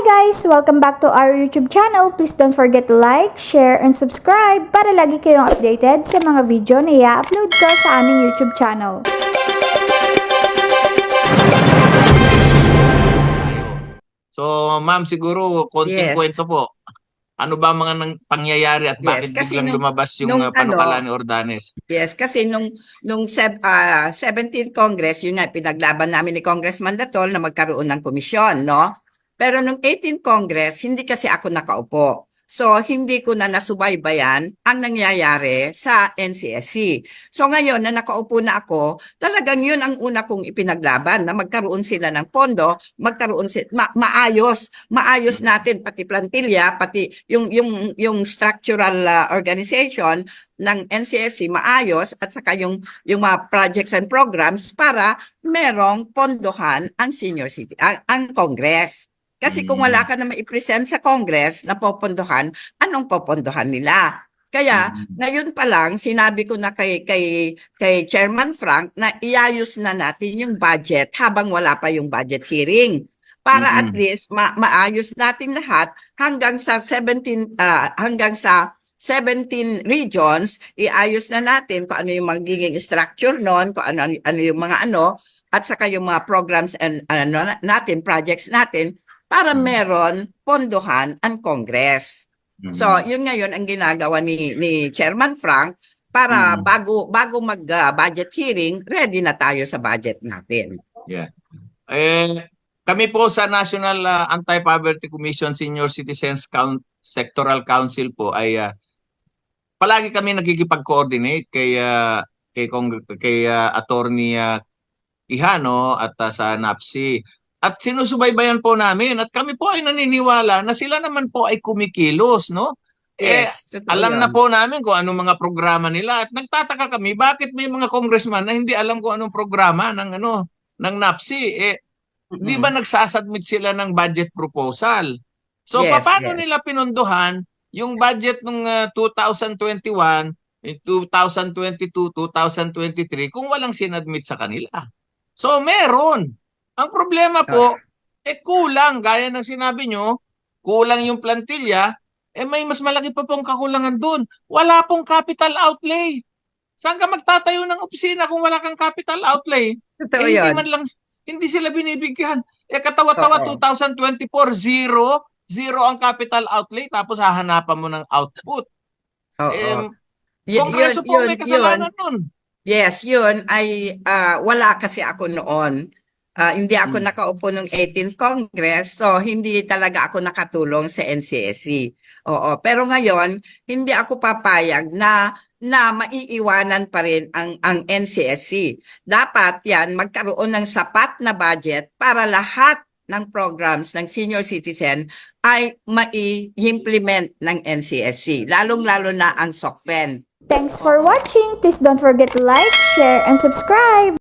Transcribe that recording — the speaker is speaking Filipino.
guys! Welcome back to our YouTube channel. Please don't forget to like, share, and subscribe para lagi kayong updated sa mga video na i-upload ko sa aming YouTube channel. So, ma'am, siguro konting Yes. kwento po. Ano ba mga nang pangyayari at Yes, bakit kasi biglang nung- lumabas yung nung uh, panukala ano, ni Ordanes? Yes, kasi nung nung seb, ah, 17th Congress, yun nga pinaglaban namin ni Congressman Datol na magkaroon ng komisyon, no? Pero nung 18th Congress, hindi kasi ako nakaupo. So, hindi ko na nasubaybayan ang nangyayari sa NCSC. So, ngayon na nakaupo na ako, talagang yun ang una kong ipinaglaban na magkaroon sila ng pondo, magkaroon si ma- maayos, maayos natin pati plantilla, pati yung yung yung structural ah, organization ng NCSC maayos at saka yung yung mga projects and programs para merong pondohan ang senior city ang, ang Congress. Kasi kung Mm. wala ka na maipresent sa Congress na popondohan, anong popondohan nila? Kaya Mm. ngayon pa lang sinabi ko na kay kay kay Chairman Frank na iayos na natin yung budget habang wala pa yung budget hearing para at Mhm. least ma- maayos natin lahat hanggang sa 17 ah, hanggang sa 17 regions iayos na natin kung ano yung magiging structure noon kung ano ano yung mga ano at saka yung mga programs and ano na- natin projects natin para meron pondohan ang Congress. Mhm. So, yun ngayon ang ginagawa ni ni Chairman Frank para Mhm. bago bago mag ah, budget hearing, ready na tayo sa budget natin. eh, kami po sa National uh, Anti-Poverty Commission Senior Citizens Coun- Sectoral Council po ay uh, palagi kami nagkikipag-coordinate kay uh, kay Cong- kay uh, Attorney uh, Ihano at uh, sa NAPSI. At sinusubaybayan po namin at kami po ay naniniwala na sila naman po ay kumikilos, no? Eh, Yes, totoo alam yun. na po namin kung anong mga programa nila at nagtataka kami bakit may mga congressman na hindi alam kung anong programa ng ano ng NAPSI eh Mm-mm. di ba nagsasubmit sila ng budget proposal so Yes, paano yes. nila pinunduhan yung budget ng ah, 2021 eh, 2022 2023 kung walang sinadmit sa kanila so meron ang problema po eh kulang gaya ng sinabi nyo kulang yung plantilla eh may mas malaki pa pong kakulangan doon. Wala pong capital outlay. Saan ka magtatayo ng opisina kung wala kang capital outlay? Totoo Eh, hindi yun. man lang, hindi sila binibigyan. Eh katawa-tawa Oo. 2024, zero. Zero ang capital outlay tapos hahanapan mo ng output. Oo. Eh, Y- Kongreso po may kasalanan nun. Yes, yun ay ah, wala kasi ako noon. Ah, hindi ako Hmm. nakaupo ng 18th Congress, so hindi talaga ako nakatulong sa NCSC. Oo, pero ngayon hindi ako papayag na na maiiwanan pa rin ang ang NCSC. Dapat 'yan magkaroon ng sapat na budget para lahat ng programs ng senior citizen ay mai-implement ng NCSC, lalong-lalo na ang SOCPEN. Thanks for watching! Please don't forget to like, share, and subscribe!